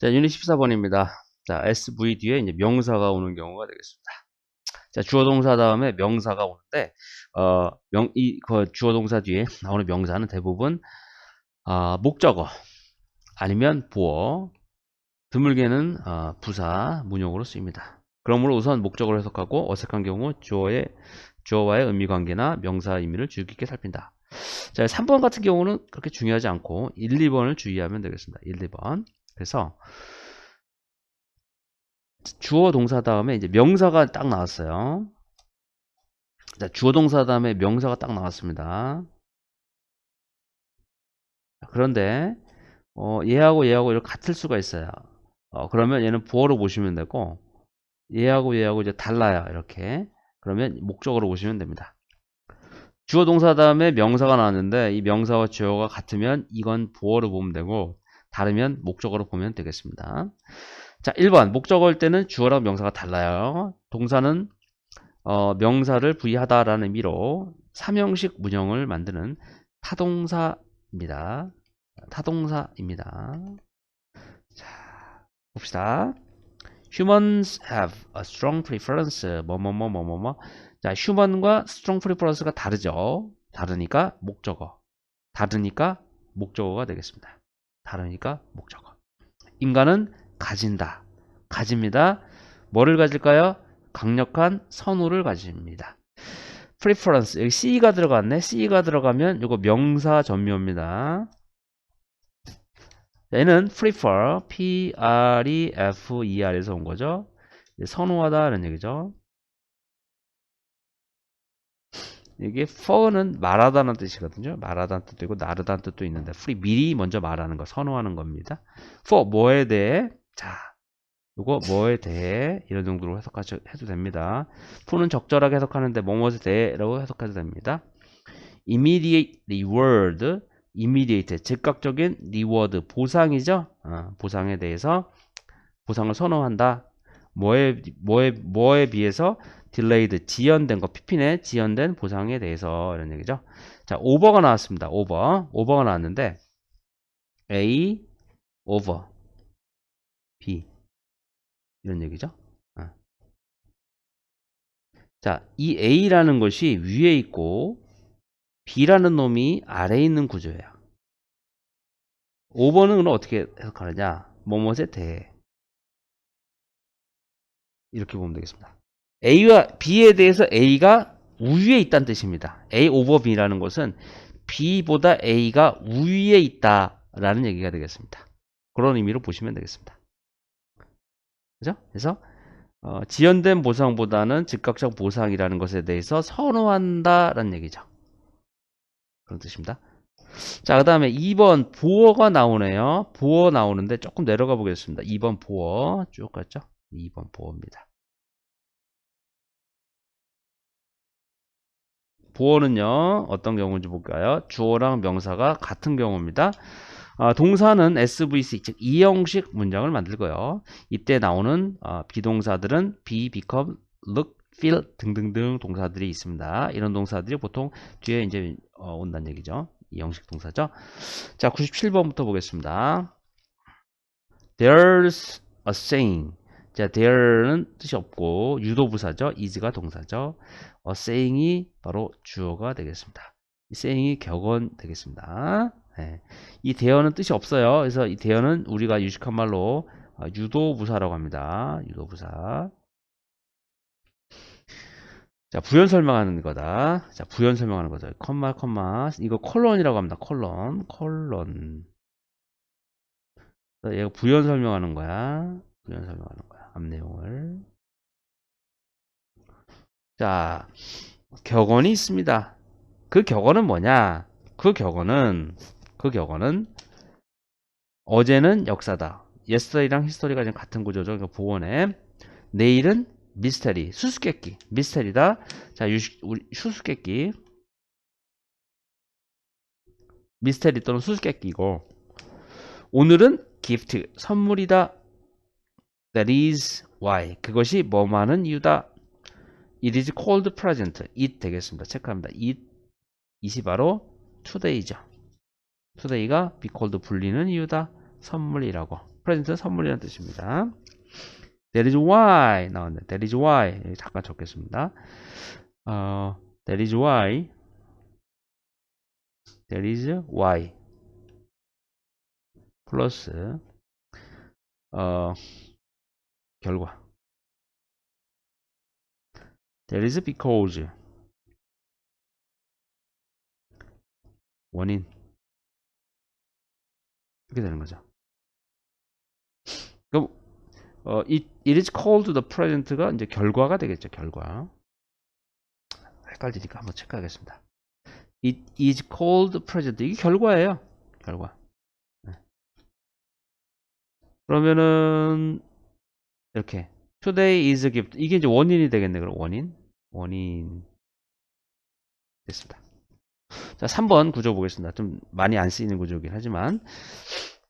자, 유닛 14번입니다. 자, SV 뒤에 이제 명사가 오는 경우가 되겠습니다. 자, 주어 동사 다음에 명사가 오는데, 어, 명, 이, 그 주어 동사 뒤에 나오는 명사는 대부분, 아, 목적어, 아니면 보어, 드물게는, 어, 부사, 문용으로 쓰입니다. 그러므로 우선 목적어를 해석하고 어색한 경우 주어의, 주어와의 의미 관계나 명사 의미를 주의 깊게 살핀다. 자, 3번 같은 경우는 그렇게 중요하지 않고 1, 2번을 주의하면 되겠습니다. 1, 2번. 그래서 주어 동사 다음에 이제 명사가 딱 나왔어요. 자, 주어 동사 다음에 명사가 딱 나왔습니다. 그런데 어, 얘하고 얘하고 이렇게 같을 수가 있어요. 어, 그러면 얘는 부어로 보시면 되고 얘하고 얘하고 이제 달라요. 이렇게. 그러면 목적으로 보시면 됩니다. 주어 동사 다음에 명사가 나왔는데 이 명사와 주어가 같으면 이건 부어로 보면 되고 다르면 목적어로 보면 되겠습니다. 자, 1번 목적어일 때는 주어랑 명사가 달라요. 동사는 어, 명사를 부의하다라는 의미로 삼형식 문형을 만드는 타동사입니다. 타동사입니다. 자, 봅시다. Humans have a strong preference. 뭐뭐뭐 뭐뭐뭐. 자, human과 strong preference가 다르죠. 다르니까 목적어. 다르니까 목적어가 되겠습니다. 다르니까 목적어. 인간은 가진다. 가집니다. 뭐를 가질까요? 강력한 선호를 가집니다. preference. 여기 C가 들어갔네. C가 들어가면 이거 명사 전묘입니다. 얘는 prefer, P-R-E-F-E-R에서 온 거죠. 선호하다는 얘기죠. 이게 for는 말하다는 뜻이거든요. 말하다는 뜻도 있고 나르다는 뜻도 있는데 free 미리 먼저 말하는 거 선호하는 겁니다. for 뭐에 대해 자 이거 뭐에 대해 이런 정도로 해석해도 됩니다. for는 적절하게 해석하는데 뭐뭐에 대해라고 해석해도 됩니다. immediate reward immediate 즉각적인 reward 보상이죠. 어, 보상에 대해서 보상을 선호한다. 뭐에 뭐에 뭐에 비해서 delayed 지연된 거 피핀에 지연된 보상에 대해서 이런 얘기죠. 자, 오버가 나왔습니다. 오버. 오버가 나왔는데 A over B 이런 얘기죠. 어. 자, 이 A라는 것이 위에 있고 B라는 놈이 아래에 있는 구조예요. 5번은 어떻게 해석하느냐? 뭐뭐에 대해 이렇게 보면 되겠습니다. A와 B에 대해서 A가 우위에 있다는 뜻입니다. A over B라는 것은 B보다 A가 우위에 있다라는 얘기가 되겠습니다. 그런 의미로 보시면 되겠습니다. 그죠? 그래서 어, 지연된 보상보다는 즉각적 보상이라는 것에 대해서 선호한다라는 얘기죠. 그런 뜻입니다. 자, 그 다음에 2번 보어가 나오네요. 보어 나오는데 조금 내려가 보겠습니다. 2번 보어 쭉 갔죠? 2번 보어입니다. 보어는요, 어떤 경우인지 볼까요? 주어랑 명사가 같은 경우입니다. 아, 동사는 SVC, 즉, 이형식 문장을 만들고요. 이때 나오는 아, 비동사들은 be, become, look, feel 등등등 동사들이 있습니다. 이런 동사들이 보통 뒤에 이제 어, 온다는 얘기죠. 이형식 동사죠. 자, 97번부터 보겠습니다. There's a saying. 자, there는 뜻이 없고 유도부사죠. is가 동사죠. a saying이 바로 주어가 되겠습니다. 이 saying이 격언 되겠습니다. 네. 이 대어는 뜻이 없어요. 그래서 이 대어는 우리가 유식한 말로 어, 유도부사라고 합니다. 유도부사. 자, 부연 설명하는 거다. 자, 부연 설명하는 거죠. 컴마, 컴마. 이거 콜론이라고 합니다. 콜론, 콜론. 얘가 부연 설명하는 거야. 부연 설명하는 거야. 앞 내용을. 자, 격언이 있습니다. 그 격언은 뭐냐? 그 격언은, 그 격언은 어제는 역사다. yesterday랑 history가 지금 같은 구조죠. 그러니까 보원에 내일은 미스테리, 수수께끼, 미스테리다. 자, 유식, 우리 수수께끼. 미스테리 또는 수수께끼고 오늘은 기프트, 선물이다. That is why. 그것이 뭐하는 이유다. It is called present. It 되겠습니다. 체크합니다. It, it이 바로 today죠. today가 be called 불리는 이유다. 선물이라고. present는 선물이라는 뜻입니다. That is why 나왔네. That is why 잠깐 적겠습니다. 어, that is why That is why 플러스 어, 결과 That is because 원인 이렇게 되는 거죠. 그럼 어, it, it is called the present가 이제 결과가 되겠죠. 결과. 헷갈리니까 한번 체크하겠습니다. It is called present. 이게 결과예요. 결과. 네. 그러면은 이렇게 today is gift. 이게 이제 원인이 되겠네. 그럼 원인. 원인 됐습니다. 자, 3번 구조 보겠습니다. 좀 많이 안 쓰이는 구조이긴 하지만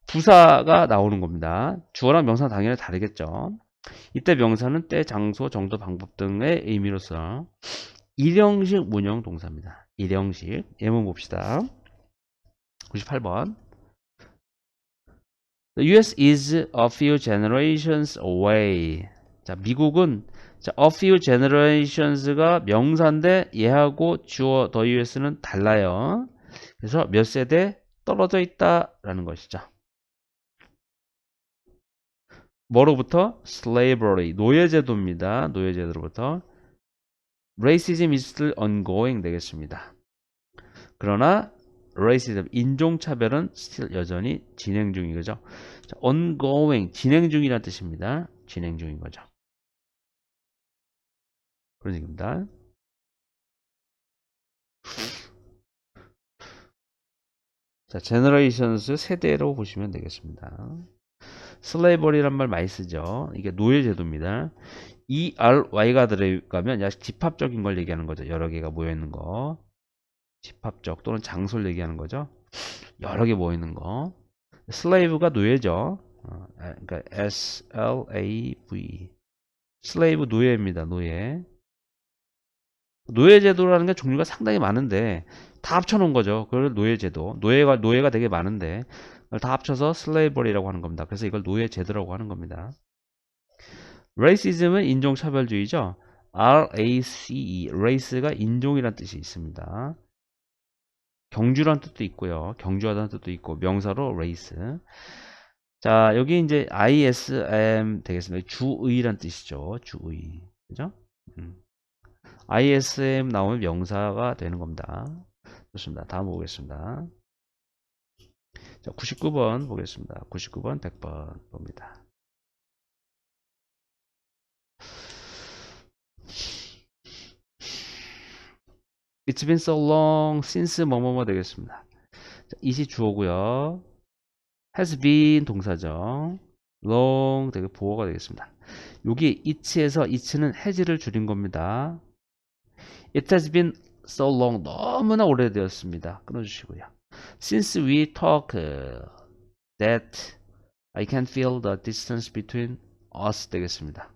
부사가 나오는 겁니다. 주어랑 명사는 당연히 다르겠죠. 이때 명사는 때, 장소, 정도, 방법 등의 의미로서 일형식 문형 동사입니다. 일형식. 예문 봅시다. 98번. The US is a few generations away. 자, 미국은 자, a few generations가 명사인데 얘하고 주어 the US는 달라요. 그래서 몇 세대 떨어져 있다라는 것이죠. 뭐로부터? slavery, 노예제도입니다. 노예제도로부터. racism is still ongoing 되겠습니다. 그러나 racism, 인종차별은 still 여전히 진행 중인 거죠. 자, ongoing, 진행 중이라는 뜻입니다. 진행 중인 거죠. 그런 얘기입니다. 자, generations 세대로 보시면 되겠습니다. slavery란 말 많이 쓰죠. 이게 노예 제도입니다. ERY가 들어가면 약 집합적인 걸 얘기하는 거죠. 여러 개가 모여 있는 거. 집합적 또는 장소를 얘기하는 거죠. 여러 개 모여있는 거. slave가 노예죠. 어, 그러니까 S-L-A-V. slave 노예입니다. 노예. 노예 제도라는 게 종류가 상당히 많은데 다 합쳐 놓은 거죠. 그걸 노예 제도. 노예가 노예가 되게 많은데 다 합쳐서 slavery라고 하는 겁니다. 그래서 이걸 노예 제도라고 하는 겁니다. racism은 인종 차별주의죠. R-A-C-E, race가 인종이란 뜻이 있습니다. 경주란 뜻도 있고요. 경주하다는 뜻도 있고 명사로 race. 자, 여기 이제 ISM 되겠습니다. 주의란 뜻이죠. 주의. 그죠? 음. ISM 나오면 명사가 되는 겁니다. 좋습니다. 다음 보겠습니다. 자, 99번 보겠습니다. 99번, 100번 봅니다. It's been so long since 뭐뭐뭐 되겠습니다. 자, it이 주어고요. has been 동사죠. long 되게 보어가 되겠습니다. 여기 it에서 it는 has를 줄인 겁니다. It has been so long 너무나 오래되었습니다. 끊어주시고요. Since we talk that I can feel the distance between us 되겠습니다.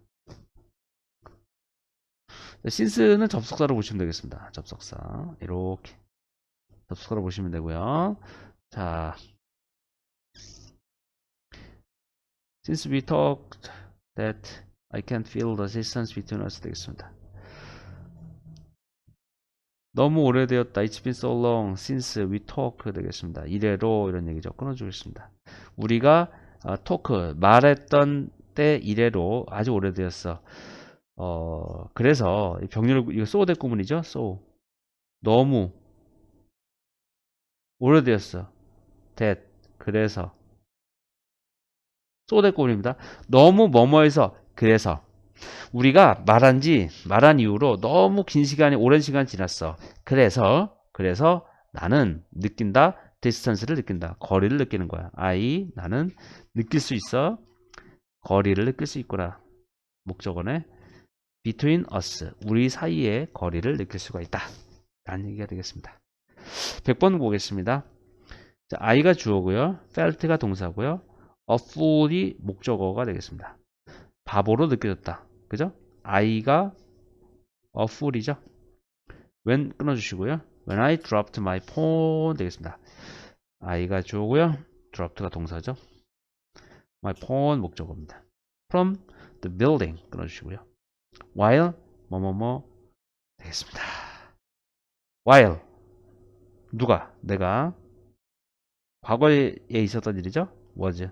Since는 접속사로 보시면 되겠습니다. 접속사 이렇게 접속사로 보시면 되고요. 자, since we talked that I can feel the distance between us 되겠습니다. 너무 오래되었다. It's been so long since we talk 되겠습니다. 이래로 이런 얘기죠. 끊어주겠습니다. 우리가 어, 토크 말했던 때 이래로 아주 오래되었어. 어 그래서 병렬 이거 so 대 구문이죠. so 너무 오래되었어. that 그래서 so 대 구문입니다. 너무 뭐뭐해서 그래서 우리가 말한 지 말한 이후로 너무 긴 시간이 오랜 시간 지났어. 그래서 그래서 나는 느낀다. 디스턴스를 느낀다. 거리를 느끼는 거야. I 나는 느낄 수 있어. 거리를 느낄 수 있구나. 목적어네. Between us 우리 사이의 거리를 느낄 수가 있다. 라는 얘기가 되겠습니다. 100번 보겠습니다. 자, I가 주어고요. felt가 동사고요. a fool이 목적어가 되겠습니다. 바보로 느껴졌다. 그죠? I가 a fool이죠. when 끊어주시고요. When I dropped my phone 되겠습니다. I가 주어고요. dropped가 동사죠. my phone 목적어입니다. from the building 끊어주시고요. While 뭐뭐뭐 되겠습니다. while 누가 내가 과거에 있었던 일이죠. was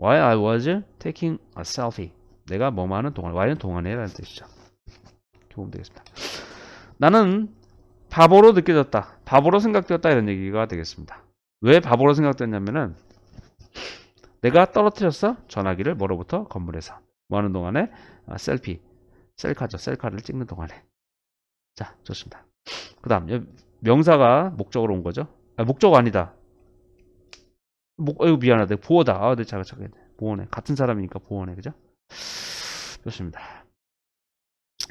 while I was taking a selfie 내가 뭐뭐 하는 동안 while은 동안에 라는 뜻이죠. 보면 되겠습니다. 나는 바보로 느껴졌다. 바보로 생각되었다 이런 얘기가 되겠습니다. 왜 바보로 생각됐냐면은 내가 떨어뜨렸어 전화기를 뭐로부터 건물에서 뭐 하는 동안에 아, 셀피. 셀카죠. 셀카를 찍는 동안에. 자 좋습니다. 그 다음 명사가 목적으로 온 거죠? 아, 목적 아니다. 목, 어이구 미안하다. 보호다. 아, 네, 잠깐 잠깐. 보호네. 같은 사람이니까 보호네. 그죠? 좋습니다.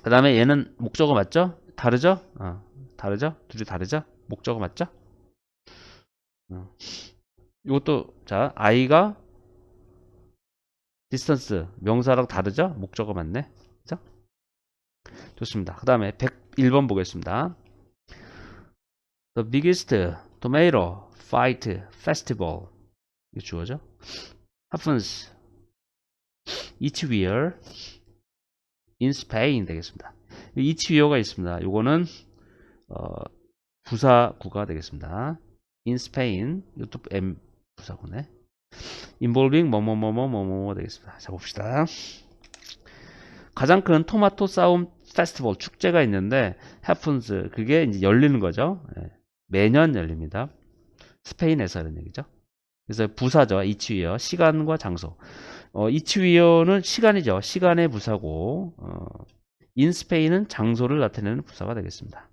그 다음에 얘는 목적어 맞죠? 다르죠? 어, 다르죠? 둘이 다르죠? 목적어 맞죠? 어. 이것도 자 아이가 디스턴스 명사랑 다르죠? 목적어 맞네. 그죠? 좋습니다. 그 다음에 101번 보겠습니다. The biggest tomato fight festival 이게 주어죠? happens each year in Spain 되겠습니다. each year가 있습니다. 요거는 어, 부사구가 되겠습니다. in Spain 이것도 M 부사구네. Involving 뭐뭐뭐뭐뭐뭐 되겠습니다. 자 봅시다. 가장 큰 토마토 싸움 페스티벌 축제가 있는데 happens 그게 이제 열리는 거죠. 예, 매년 열립니다. 스페인에서 이런 얘기죠. 그래서 부사죠. 이치위어 시간과 장소. 어, 이치위어는 시간이죠. 시간의 부사고 어, in 스페인은 장소를 나타내는 부사가 되겠습니다.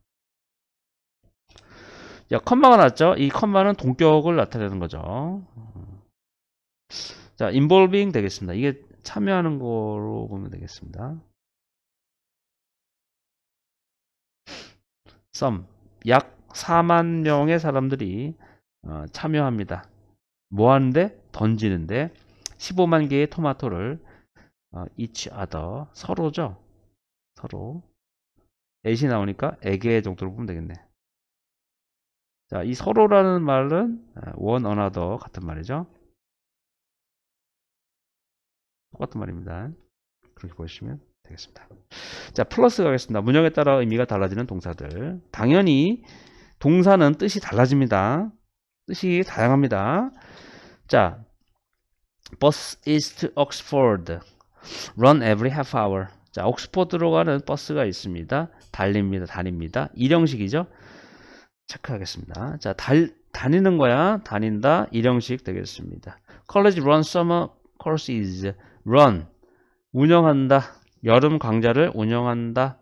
자, 컴마가 났죠. 이 컴마는 동격을 나타내는 거죠. 자, involving 되겠습니다. 이게 참여하는 거로 보면 되겠습니다. some 약 4만 명의 사람들이 어, 참여합니다. 뭐 하는데? 던지는데 15만 개의 토마토를 어, each other 서로죠. 서로 에이 나오니까 에게 정도로 보면 되겠네. 자, 이 서로라는 말은 어, one another 같은 말이죠. 똑같은 말입니다. 그렇게 보시면 되겠습니다. 자, 플러스 가겠습니다. 문형에 따라 의미가 달라지는 동사들. 당연히 동사는 뜻이 달라집니다. 뜻이 다양합니다. 자, bus is to Oxford. run every half hour. 자, 옥스포드로 가는 버스가 있습니다. 달립니다. 다닙니다. 일형식이죠. 체크하겠습니다. 자, 달, 다니는 거야. 다닌다. 일형식 되겠습니다. College run summer courses. Run. 운영한다. 여름 강좌를 운영한다.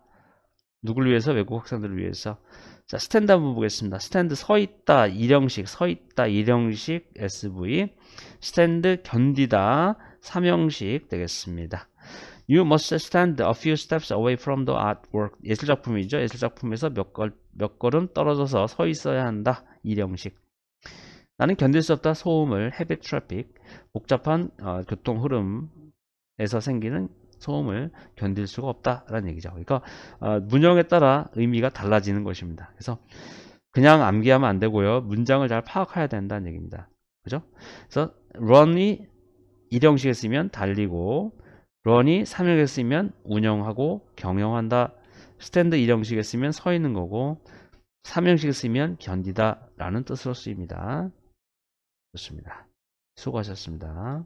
누굴 위해서? 외국 학생들을 위해서. 자, 스탠드 한번 보겠습니다. 스탠드 서 있다. 일형식. 서 있다. 일형식. SV. 스탠드 견디다. 삼형식 되겠습니다. You must stand a few steps away from the artwork. 예술 작품이죠. 예술 작품에서 몇, 걸, 몇 걸음 떨어져서 서 있어야 한다. 일형식. 나는 견딜 수 없다. 소음을, heavy traffic. 복잡한 어, 교통 흐름 에서 생기는 소음을 견딜 수가 없다라는 얘기죠. 그러니까 어, 문형에 따라 의미가 달라지는 것입니다. 그래서 그냥 암기하면 안 되고요. 문장을 잘 파악해야 된다는 얘기입니다. 그죠? 그래서 run이 일형식에 쓰면 달리고 run이 삼형식에 쓰면 운영하고 경영한다. 스탠드 일형식에 쓰면 서 있는 거고 삼형식에 쓰면 견디다 라는 뜻으로 쓰입니다. 좋습니다. 수고하셨습니다.